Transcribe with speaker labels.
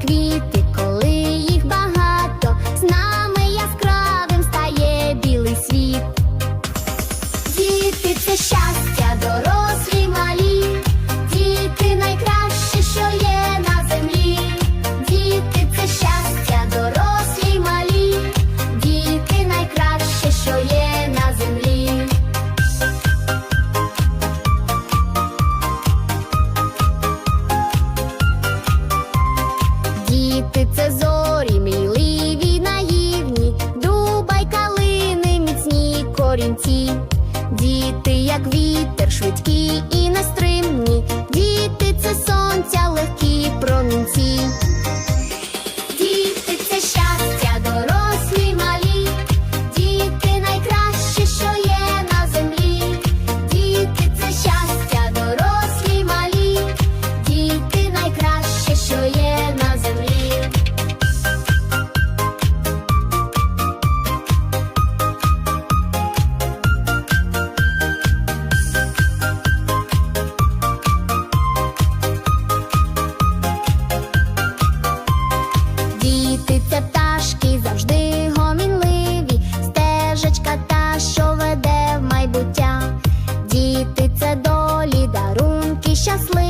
Speaker 1: квіти, коли. квіти це зорі, міліві наївні, дуба й калини, міцні корінці, діти, як вітер, швидкі і нестримні, діти це сонця. доріжки завжди гомінливі, стежечка та, що веде в майбуття, діти це долі, дарунки щасливі.